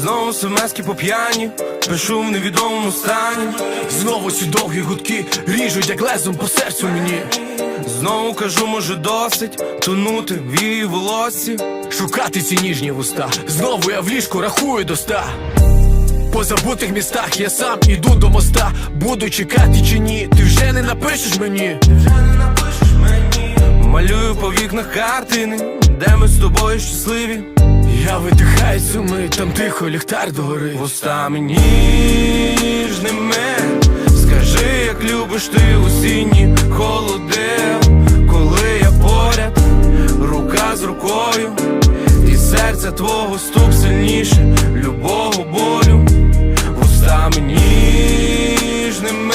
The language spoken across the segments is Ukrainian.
Знову смски по п'яні, пишу в невідомому стані. Знову ці довгі гудки ріжуть як лезом по серцю мені. Знову кажу, може досить тонути в її волоссі. Шукати ці ніжні вуста. Знову я в ліжку рахую до ста. По забутих містах я сам іду до моста. Буду чекати чи ні, ти вже не напишеш мені. Малюю по вікнах картини, де ми з тобою щасливі. Я видихаю цю там тихо ліхтар догори. Вустами ніжними Скажи, як любиш ти осінні холоди, коли я поряд, рука з рукою, і серця твого стук сильніше любого болю. Вустами ніжними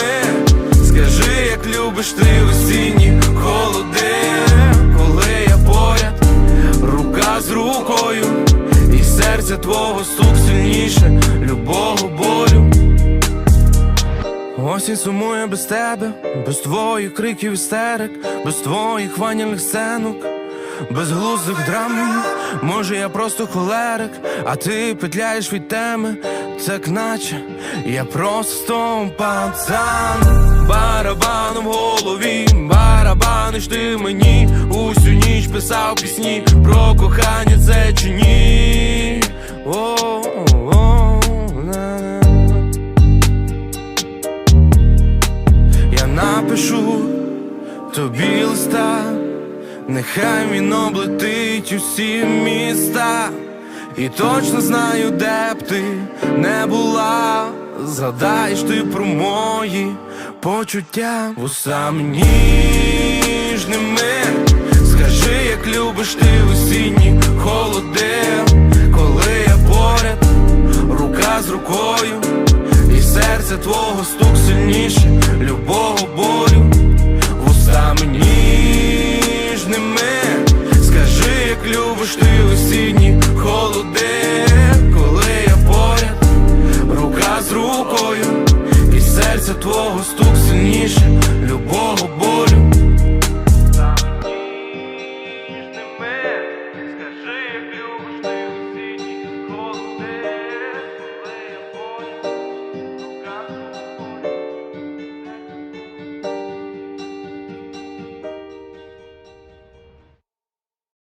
Скажи, як любиш ти осінні холоди, серця твого стук сильніше любого болю. Осінь сумує без тебе, без твоїх криків істерик, без твоїх ванільних сценок, без глузих драм. Може, я просто холерик, а ти петляєш від теми, так наче я просто пацан. Барабаном в голові, барабаниш ти мені усю ніч писав пісні про кохання, це чи ні. Напишу тобі листа, нехай він облетить усі міста, і точно знаю, де б ти не була. Згадаєш ти про мої почуття вусами ніжними. Скажи, як любиш ти осінні холоди, серця твого стук сильніше, любого болю, вустами ніжними, скажи, як любиш ти осінні холоди, коли я поряд, рука з рукою, і серця твого стук сильніше, любого болю.